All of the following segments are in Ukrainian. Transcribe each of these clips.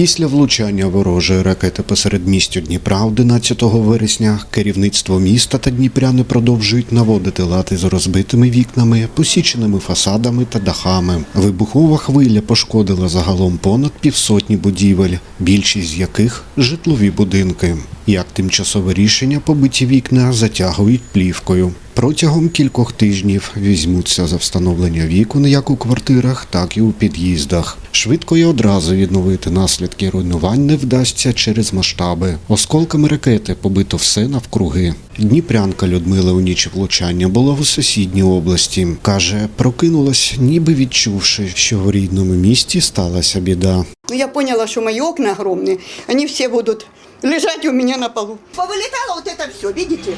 Після влучання ворожої ракети посеред містю Дніпра 11 вересня керівництво міста та Дніпряни продовжують наводити лад із розбитими вікнами, посіченими фасадами та дахами. Вибухова хвиля пошкодила загалом понад півсотні будівель, більшість з яких житлові будинки. Як тимчасове рішення побиті вікна затягують плівкою. Протягом кількох тижнів візьмуться за встановлення вікон як у квартирах, так і у під'їздах. Швидко і одразу відновити наслідки руйнувань не вдасться через масштаби. Осколками ракети побито все навкруги. Дніпрянка Людмила у ніч влучання була у сусідній області. Каже, прокинулась, ніби відчувши, що в рідному місті сталася біда. Ну, я поняла, что мои окна огромные, они все будут лежать у меня на полу. Повылетало вот это все, видите?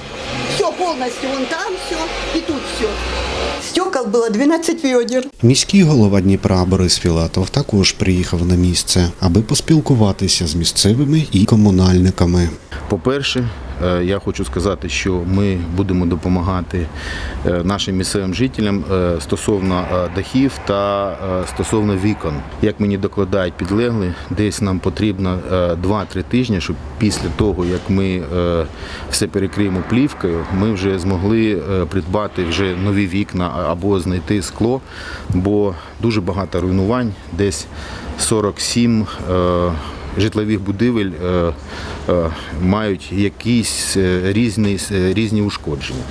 Все полностью, вон там все и тут все. Стекол было 12 ведер. Міський голова Дніпра Борис Філатов також приїхав на місце, аби поспілкуватися з місцевими і комунальниками. По-перше, е, я хочу сказати, що ми будемо допомагати е, нашим місцевим жителям е, стосовно е, дахів та е, стосовно вікон. Як мені докладають підлегли, десь нам потрібно е, 2-3 тижні, щоб після того, як ми е, все перекриємо плівкою, ми вже змогли е, придбати вже нові вікна або знайти скло, бо дуже багато руйнувань, десь 47 е, житлових будівель е, е, мають якісь е, різні, різні ушкодження.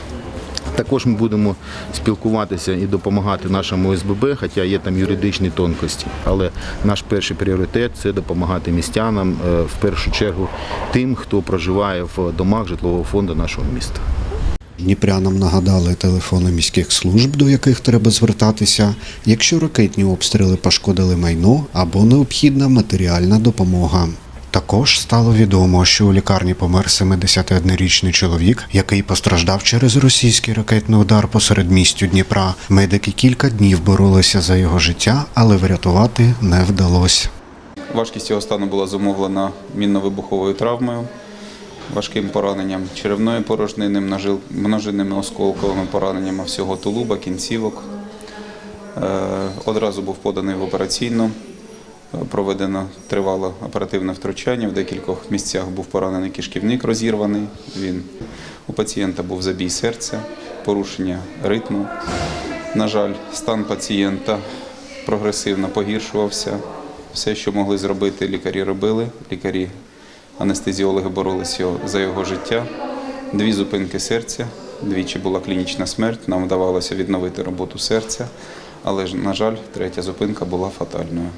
Також ми будемо спілкуватися і допомагати нашому ОСББ, хоча є там юридичні тонкості. Але наш перший пріоритет це допомагати містянам, в першу чергу тим, хто проживає в домах житлового фонду нашого міста. Дніпрянам нагадали телефони міських служб, до яких треба звертатися, якщо ракетні обстріли пошкодили майно або необхідна матеріальна допомога. Також стало відомо, що у лікарні помер 71-річний чоловік, який постраждав через російський ракетний удар посеред містю Дніпра. Медики кілька днів боролися за його життя, але врятувати не вдалося. Важкість його стану була зумовлена мінно-вибуховою травмою, важким пораненням черевної порожнини, множинними осколковими пораненнями всього тулуба, кінцівок. Е, Одразу був поданий в операційну. Проведено тривале оперативне втручання. В декількох місцях був поранений кишківник розірваний. Він у пацієнта був забій серця, порушення ритму. На жаль, стан пацієнта прогресивно погіршувався. Все, що могли зробити, лікарі робили. Лікарі, анестезіологи боролися за його життя. Дві зупинки серця, двічі була клінічна смерть. Нам вдавалося відновити роботу серця, але на жаль, третя зупинка була фатальною.